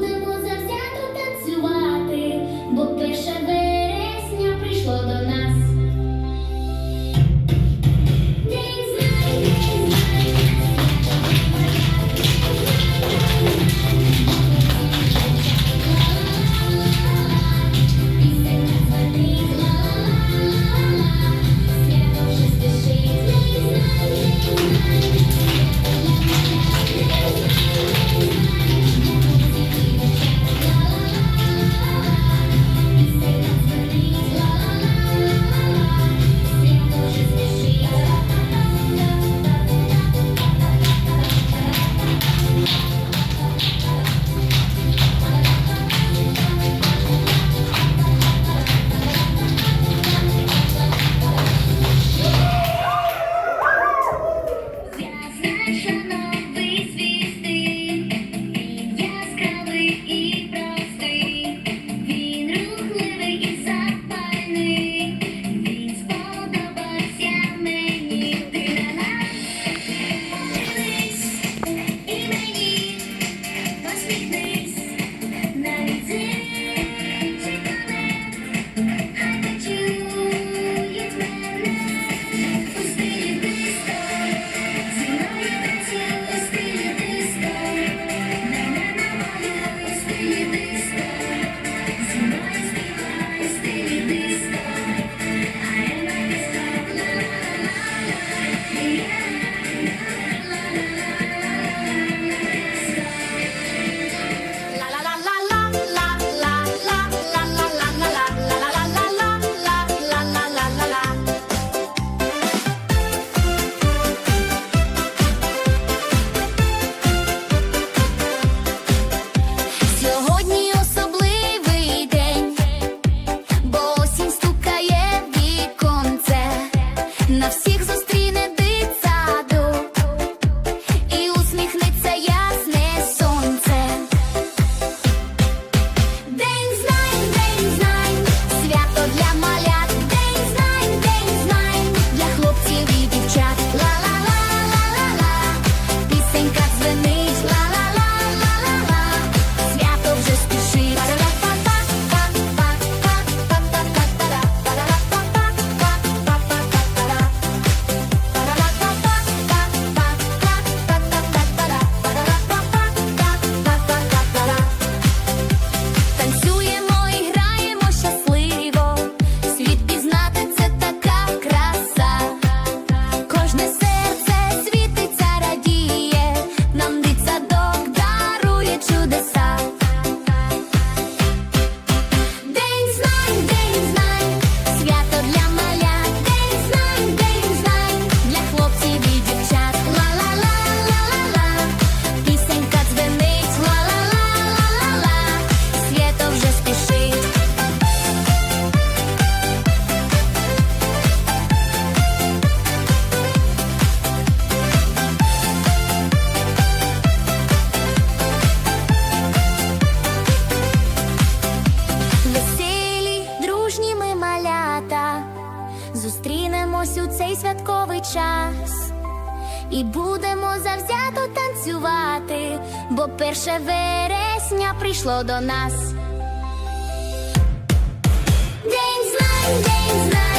there was святковий час, і будемо завзято танцювати, бо перше вересня прийшло до нас. День знань, день знань